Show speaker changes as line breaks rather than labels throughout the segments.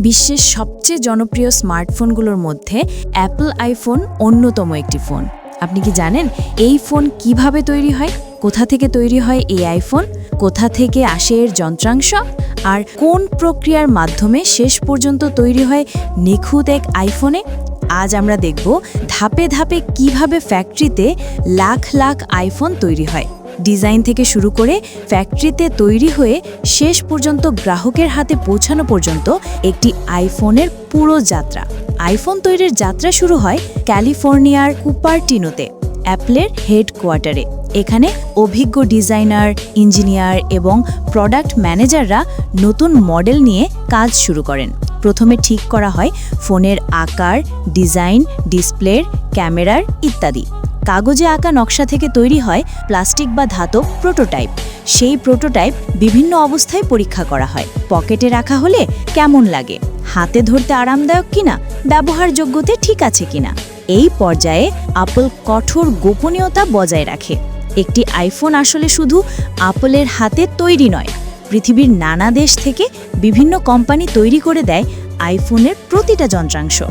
বিশ্বের সবচেয়ে জনপ্রিয় স্মার্টফোনগুলোর মধ্যে অ্যাপল আইফোন অন্যতম একটি ফোন। আপনি কি জানেন এই ফোন কীভাবে তৈরি হয়? কোথা থেকে তৈরি হয় এই আইফোন? কোথা থেকে আসে এর যন্ত্রাংশ? আর কোন প্রক্রিয়ার মাধ্যমে শেষ পর্যন্ত তৈরি হয় নিখুঁত এক আইফোনে? আজ আমরা দেখব ধাপে ধাপে কীভাবে ফ্যাক্টরিতে লাখ লাখ আইফোন তৈরি হয়। ডিজাইন থেকে শুরু করে ফ্যাক্টরিতে তৈরি হয়ে শেষ পর্যন্ত গ্রাহকের হাতে পৌঁছানো পর্যন্ত একটি আইফোনের পুরো যাত্রা। আইফোন তৈরির যাত্রা শুরু হয় ক্যালিফোর্নিয়ার কুপারটিনোতে, অ্যাপলের হেডকোয়ার্টারে। এখানে অভিজ্ঞ ডিজাইনার, ইঞ্জিনিয়ার এবং প্রোডাক্ট ম্যানেজাররা নতুন মডেল নিয়ে কাজ শুরু করেন। প্রথমে ঠিক করা হয় ফোনের আকার, ডিজাইন ডিসপ্লের ক্যামেরার ইত্যাদি। কাগজে আঁকা নকশা থেকে তৈরি হয় প্লাস্টিক বা ধাতব প্রোটোটাইপ। সেই প্রোটোটাইপ বিভিন্ন অবস্থায় পরীক্ষা করা হয়। পকেটে রাখা হলে কেমন লাগে? হাতে ধরতে আরামদায়ক কিনা? ব্যবহারযোগ্যতে ঠিক আছে কিনা? এই পর্যায়ে আপল কঠোর গোপনীয়তা বজায় রাখে। একটি আইফোন আসলে শুধু আপলের হাতে তৈরি নয়, পৃথিবীর নানা দেশ থেকে বিভিন্ন কোম্পানি তৈরি করে দেয় আইফোনের প্রতিটা যন্ত্রাংশ।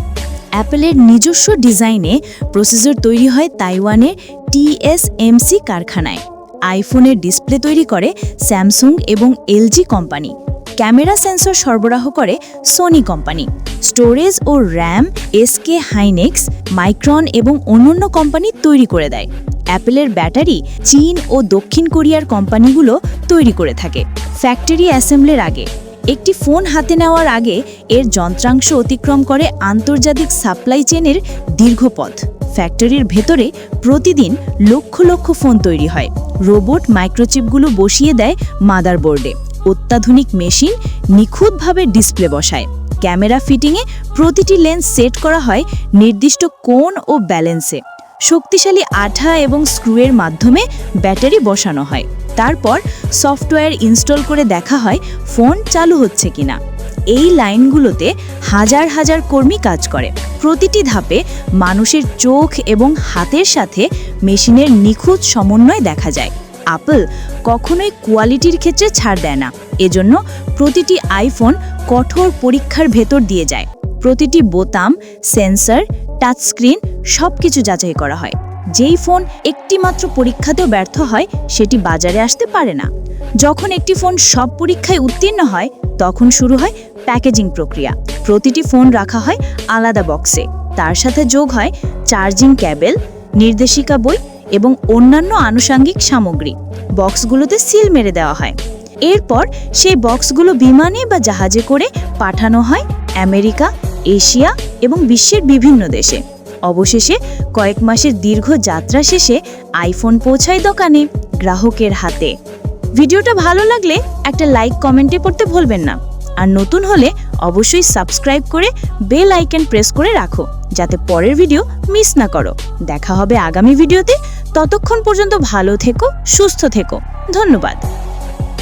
অ্যাপেলের নিজস্ব ডিজাইনে প্রসেসর তৈরি হয় তাইওয়ানের টিএসএমসি কারখানায়। আইফোনের ডিসপ্লে তৈরি করে স্যামসুং এবং এলজি কোম্পানি। ক্যামেরা সেন্সর সরবরাহ করে সোনি কোম্পানি। স্টোরেজ ও র্যাম এসকে হাইনেক্স, মাইক্রন এবং অন্যান্য কোম্পানি তৈরি করে দেয়। অ্যাপেলের ব্যাটারি চীন ও দক্ষিণ কোরিয়ার কোম্পানিগুলো তৈরি করে থাকে। ফ্যাক্টরি অ্যাসেম্বলের আগে। একটি ফোন হাতে নেওয়ার আগে এর যন্ত্রাংশ অতিক্রম করে আন্তর্জাতিক সাপ্লাই চেনের দীর্ঘ পথ। ফ্যাক্টরির ভেতরে প্রতিদিন লক্ষ লক্ষ ফোন তৈরি হয়। রোবট মাইক্রোচিপগুলো বসিয়ে দেয় মাদারবোর্ডে। অত্যাধুনিক মেশিন নিখুঁতভাবে ডিসপ্লে বসায়। ক্যামেরা ফিটিংয়ে প্রতিটি লেন্স সেট করা হয় নির্দিষ্ট কোণ ও ব্যালেন্সে। শক্তিশালী আঠা এবং স্ক্রুয়ের মাধ্যমে ব্যাটারি বসানো হয়। তারপর সফটওয়্যার ইনস্টল করে দেখা হয় ফোন চালু হচ্ছে কিনা। এই লাইনগুলোতে হাজার হাজার কর্মী কাজ করে। প্রতিটি ধাপে মানুষের চোখ এবং হাতের সাথে মেশিনের নিখুঁত সমন্বয় দেখা যায়। আপল কখনোই কোয়ালিটির ক্ষেত্রে ছাড় দেয় না। এজন্য প্রতিটি আইফোন কঠোর পরীক্ষার ভেতর দিয়ে যায়। প্রতিটি বোতাম সেন্সর টাচস্ক্রিন সব কিছু যাচাই করা হয়। যেই ফোন একটিমাত্র পরীক্ষাতেও ব্যর্থ হয়, সেটি বাজারে আসতে পারে না। যখন একটি ফোন সব পরীক্ষায় উত্তীর্ণ হয়, তখন শুরু হয় প্যাকেজিং প্রক্রিয়া। প্রতিটি ফোন রাখা হয় আলাদা বক্সে। তার সাথে যোগ হয় চার্জিং ক্যাবেল, নির্দেশিকা বই এবং অন্যান্য আনুষাঙ্গিক সামগ্রী। বক্সগুলোতে সিল মেরে দেওয়া হয়। এরপর সেই বক্সগুলো বিমানে বা জাহাজে করে পাঠানো হয় আমেরিকা, এশিয়া এবং বিশ্বের বিভিন্ন দেশে। অবশেষে কয়েক মাসের দীর্ঘ যাত্রা শেষে আইফোন পৌঁছায় দোকানে গ্রাহকের হাতে। ভিডিওটা ভালো লাগলে একটা লাইক কমেন্টে পড়তে ভুলবেন না। আর নতুন হলে অবশ্যই সাবস্ক্রাইব করে বেল আইকন প্রেস করে রাখো, যাতে পরের ভিডিও মিস না করো। দেখা হবে আগামী ভিডিওতে। ততক্ষণ পর্যন্ত ভালো থেকো, সুস্থ থেকো। ধন্যবাদ।